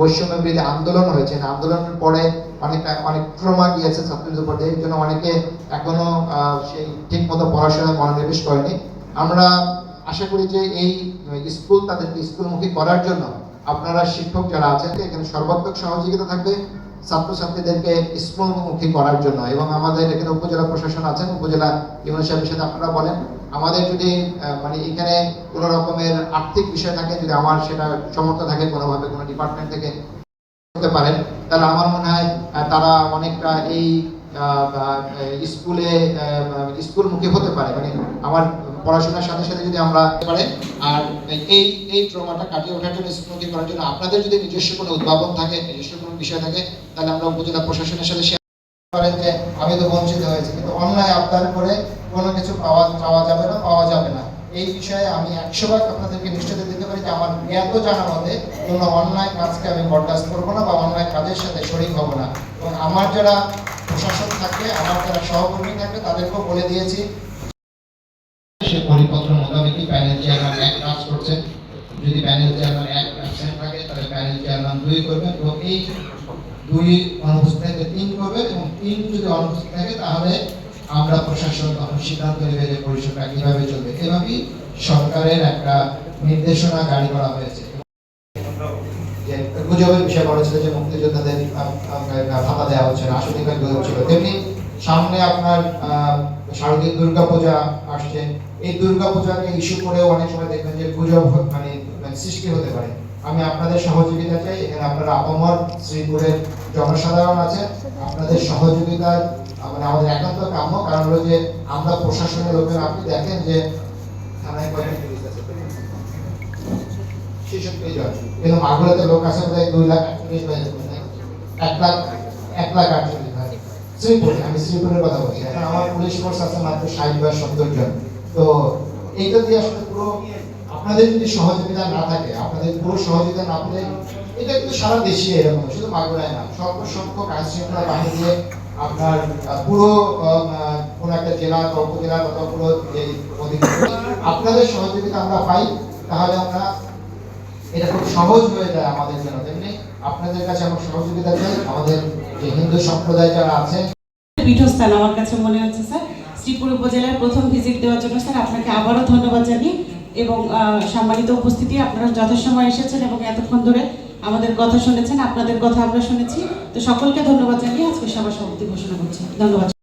বৈষম্য বিরোধী আন্দোলন হয়েছে আন্দোলনের পরে অনেক অনেক ট্রমা গিয়েছে ছাত্রদের উপর। এর জন্য অনেকে এখনও সেই ঠিক মতো পড়াশোনায় মনোনিবেশ করেনি আমরা আশা করি যে এই স্কুল তাদেরকে স্কুলমুখী করার জন্য আপনারা শিক্ষক যারা আছেন, এখানে সর্বাত্মক সহযোগিতা থাকবে ছাত্রছাত্রীদেরকে স্কুলমুখী করার জন্য এবং আমাদের এখানে উপজেলা প্রশাসন আছেন, উপজেলা ইউনিয়ন সাহেবের সাথে আপনারা বলেন আমাদের যদি মানে এখানে কোনো রকমের আর্থিক বিষয় থাকে যদি আমার সেটা সমর্থ থাকে কোনোভাবে কোনো ডিপার্টমেন্ট থেকে করতে পারেন তাহলে আমার মনে হয় তারা অনেকটা এই আহ, স্কুলে স্কুলমুখী হতে পারে। মানে আমার পড়াশোনার সাথে সাথে যদি আমরা পারে আর এই এই ট্রমাটা কাটিয়ে ওঠার জন্য স্কুলমুখী করার জন্য আপনাদের যদি নিজস্ব কোনো উদ্ভাবন থাকে নিজস্ব কোনো বিষয় থাকে তাহলে আমরা উপজেলা প্রশাসনের সাথে share করেন যে আমি তো বঞ্চিত হয়েছি। কিন্তু অন্যায় আবদার করে কোনো কিছু পাওয়া পাওয়া যাবে না, পাওয়া যাবে না। এই বিষয়ে আমি একশো ভাগ আপনাদেরকে নিশ্চয়তা দিতে পারি যে আমার জ্ঞাত জানা মতে কোনো অন্যায় কাজকে আমি বরদাস্ত করব না বা অন্যায় কাজের সাথে শরিক হব না। এবং আমার যারা প্রশাসন থাকে, আমার যারা সহকর্মী থাকে, তাদেরকেও বলে দিয়েছি, সে পরিপত্র মোতাবেকই প্যানেল চেয়ারম্যান এক কাজ করছেন যদি প্যানেল চেয়ারম্যান এক অ্যাবসেন্ট থাকে, তাহলে প্যানেল চেয়ারম্যান দুই করবেন এবং এই দুই অনুপস্থিত থাকে তিন করবেন এবং তিন যদি অনুপস্থিত থাকে, তাহলে আমরা প্রশাসন তখন সিদ্ধান্ত নেবে যে পরিষদটা কীভাবে চলবে। এভাবেই সরকারের একটা নির্দেশনা জারি করা হয়েছে। গুজবের বিষয় বলা ছিল যে মুক্তিযোদ্ধাদের ভাতা দেওয়া হচ্ছে না আসলে গুজব ছিল। তেমনি সামনে আপনার শারদীয় দুর্গা পূজা আসছে। এই দুর্গা পূজাকে ইস্যু করেও অনেক সময় দেখবেন যে গুজব মানে মানে সৃষ্টি হতে পারে। আমি আপনাদের সহযোগিতা চাই, এখানে আপনারা আপমর শ্রীপুরের জনসাধারণ আছে আপনাদের সহযোগিতার মানে আমাদের একান্ত কাম্য কারণ হলো যে আমরা প্রশাসনের লোকের, আপনি দেখেন যে থানায় কিন্তু মাগুরাতে লোক আছে দুই লাখ আটচল্লিশ? এক লাখ এক লাখ আটচল্লিশ আমি শ্রীপুরের কথা বলছি। এখন আমার পুলিশ ফোর্স আছে মাত্র ষাট বা সত্তর জন। তো এইটা দিয়ে আসলে পুরো আপনাদের যদি সহযোগিতা না থাকে, আপনাদের পুরো সহযোগিতা না পেলে, এটা কিন্তু সারা দেশে এরকম শুধু মাগুরায় না সর্ব সংখ্যক আইন শৃঙ্খলা বাহিনী দিয়ে আপনার পুরো কোনো একটা জেলা বা উপজেলা বা পুরো আপনাদের সহযোগিতা আমরা পাই, তাহলে আমরা এটা খুব সহজ হয়ে যায় আমাদের জন্য, তেমনি আপনাদের কাছে আমার সহযোগিতা চাই, আমাদের যে হিন্দু সম্প্রদায় যারা আছেন পীঠস্থান আমার কাছে মনে হচ্ছে, স্যার। শ্রীপুর উপজেলার প্রথম ভিজিট দেওয়ার জন্য, স্যার, আপনাকে আবারও ধন্যবাদ জানিয়ে এবং সম্মানিত উপস্থিতি, আপনারা যথাসময় এসেছেন এবং এতক্ষণ ধরে আমাদের কথা শুনেছেন, আপনাদের কথা আমরা শুনেছি। তো সকলকে ধন্যবাদ জানিয়ে আজকে সভা সমাপ্তি ঘোষণা করছি। ধন্যবাদ।